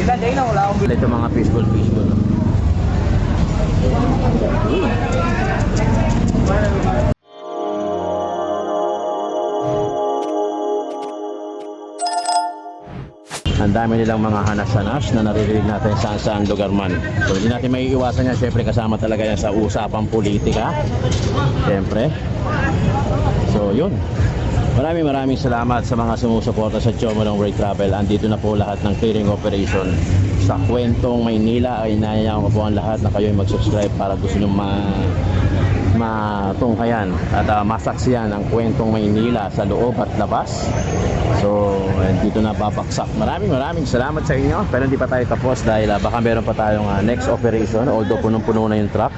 Sila, dahil wala akong Ito mga fishball fishball. no? Ang dami nilang mga hanas-hanas na naririnig natin saan saan lugar man. So hindi natin may iwasan yan. Siyempre kasama talaga yan sa usapang politika. Siyempre. So yun. Maraming maraming salamat sa mga sumusuporta sa Chomolong Ray Travel. Andito na po lahat ng clearing operation sa kwentong Maynila. Ay nayayaan ko po ang lahat na kayo ay mag-subscribe para gusto nyo ma matunghayan at uh, masaksiyan ang kwentong Maynila sa loob at labas. So, eh, dito na babaksak. Maraming maraming salamat sa inyo. Pero hindi pa tayo tapos dahil ah, baka meron pa tayong ah, next operation although punong-puno na yung truck.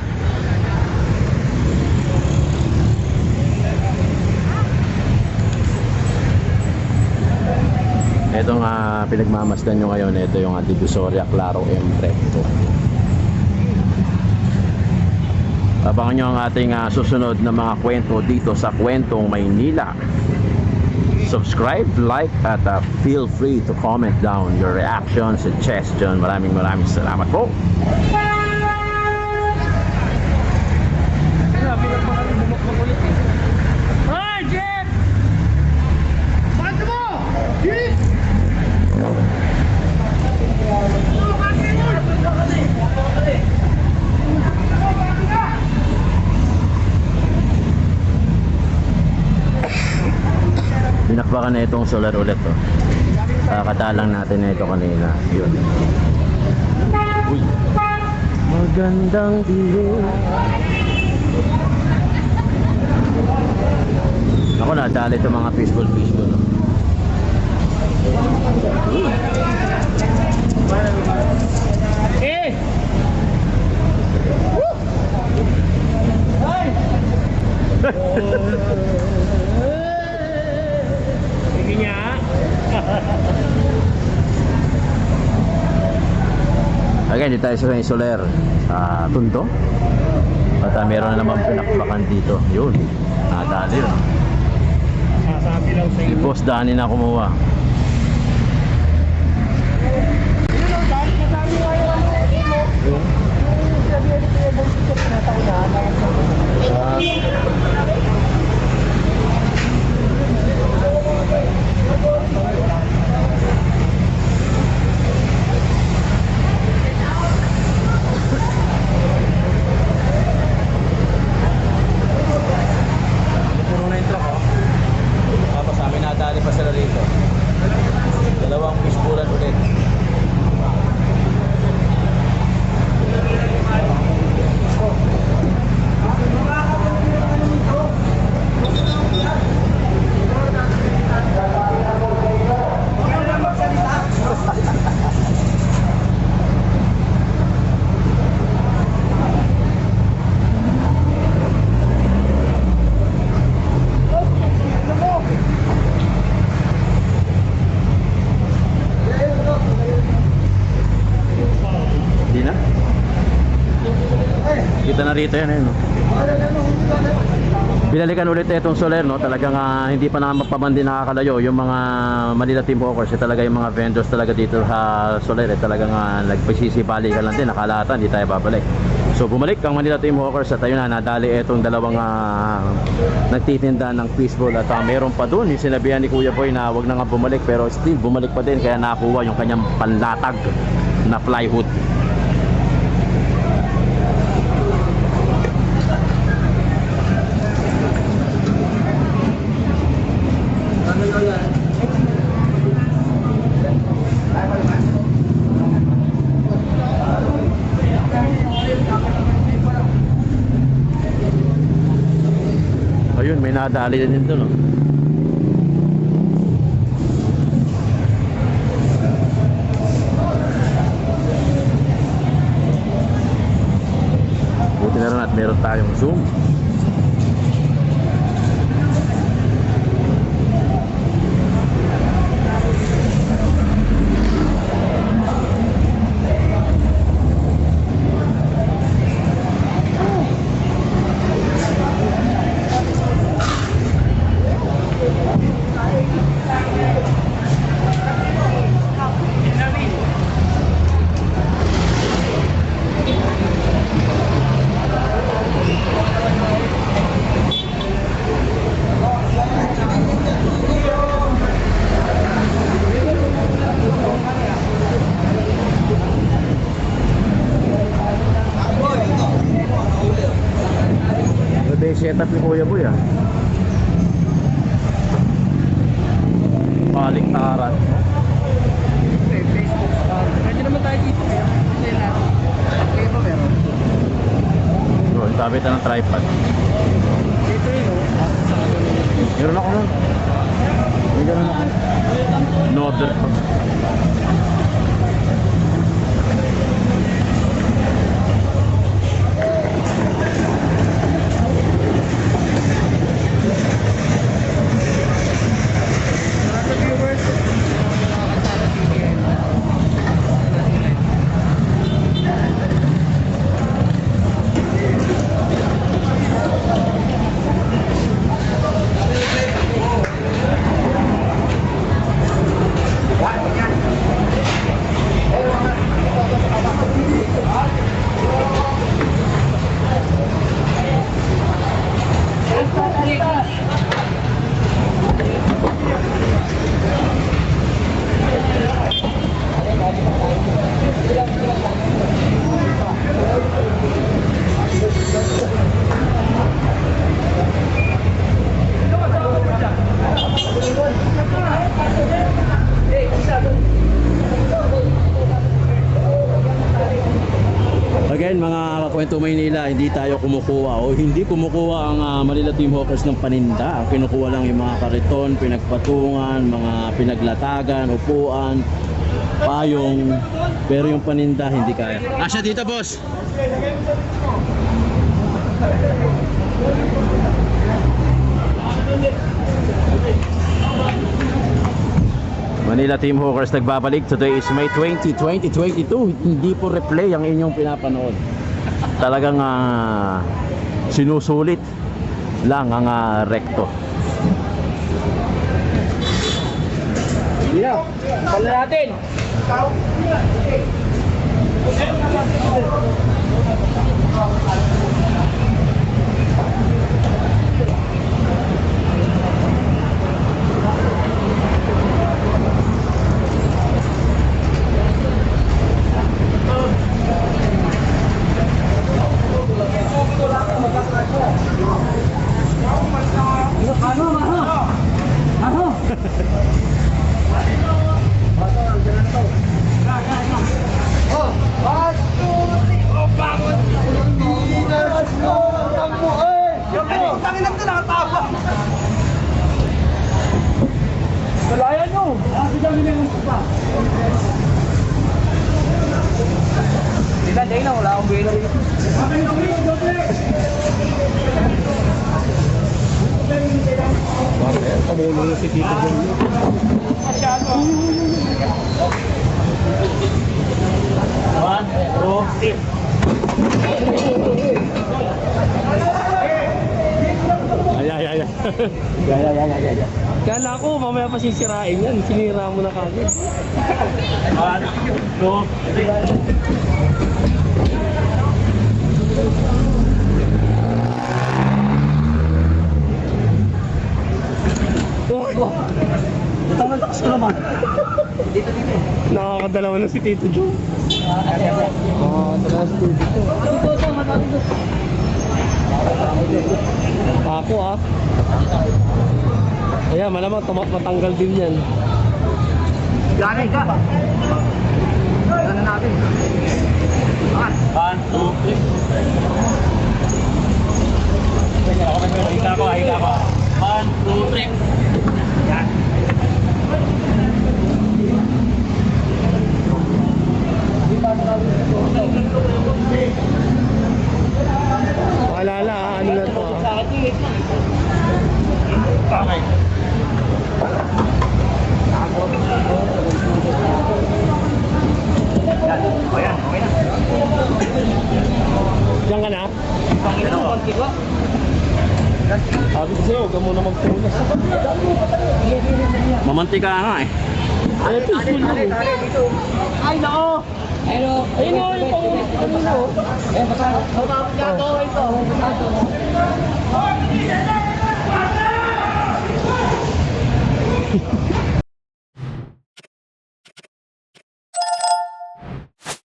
Ito nga pinagmamasdan nyo ngayon, ito yung uh, Divisoria Claro M Recto. Abangan nyo ang ating ah, susunod na mga kwento dito sa Kwentong Maynila. Subscribe, like, at ah, feel free to comment down your reaction, suggestion. Maraming maraming salamat po. Sinabi lang pa kami bumakbak ulit eh. Hoy, Jeff! Bakit mo? Jeff! Binakbakan na itong solar ulit. Oh. Kakatalang natin na ito kanina. Yun. Uy. Magandang dilim. Ako na, dali itong mga fishball fishball. No? Eh! Woo! Hoy! Again, dito tayo sa may solar. Sa Tundo. At ah, meron na naman pinakbakan dito. Yun. Nadali yun. Sasabi lang sa Si Boss Danny na kumuha. Puro na yung truck, oh. Tapos amin nadali pa sila rito. Dalawang fishbullan ulit. Hindi na? Kita na rito yan, eh, no? Binalikan ulit itong Soler, no? Talagang ah, hindi pa naman pa man din nakakalayo yung mga Manila Team Hawkers, eh, talaga yung mga vendors talaga dito sa Soler, eh, talagang uh, nagpasisibali ka lang din, nakalatan, hindi tayo babalik. So bumalik ang Manila Team Hawkers at ayun na, nadali itong dalawang ah, nagtitinda ng fishbowl at ah, meron pa doon, yung sinabihan ni Kuya Boy na wag na nga bumalik pero still bumalik pa din kaya nakuha yung kanyang panlatag na plywood. Ayun, may nadali din dito, no? Barat. Kwento Maynila, hindi tayo kumukuha o hindi kumukuha ang ah, Manila Team Hawkers ng paninda. Ang kinukuha lang yung mga kariton, pinagpatungan, mga pinaglatagan, upuan, payong. Pero yung paninda, hindi kaya. Asya dito, boss! Manila Team Hawkers nagbabalik. Today is May 20, 2022. Hindi po replay ang inyong pinapanood. Talagang ah, sinusulit lang ang ah, rekto. Yeah, pala natin ano? Ano? Oh, one, two, three. Oh, bangon! Pinas mo ang buhay! Tangin lang ito nakatawa! Kalayan nyo! Kasi kami na yung pa. Tingnan, tingnan, wala akong buhay na rito. Na si Tito John. One, two, three. Ay, ay. ay. ay, ay, ay, ay, ay. Kala ko, mamaya pa sisirain yan. Sinira mo na kagad. One, two, three. Oh. Tama lakas ko naman. Dito, dito. Nakakadalawa na si Tito Joe. Ah, Tito Joe. Dito, dito, matalo Ako ah. Kaya malamang tama matanggal din yan. Ganay ka. Ganay natin. One, two, three. Higa ko, higa ko. One, two, three. Yan. Maalala ah, ano na to ah. Okay. Yan. O yan, okay na. Diyan ka na? Sabi ko sa'yo, huwag ka muna magpunas. Mamantika nga eh. Ay, ito school mo. Ay, nako! Pero, ayun o, yung pangulit ko nyo. Eh, baka, ako ito.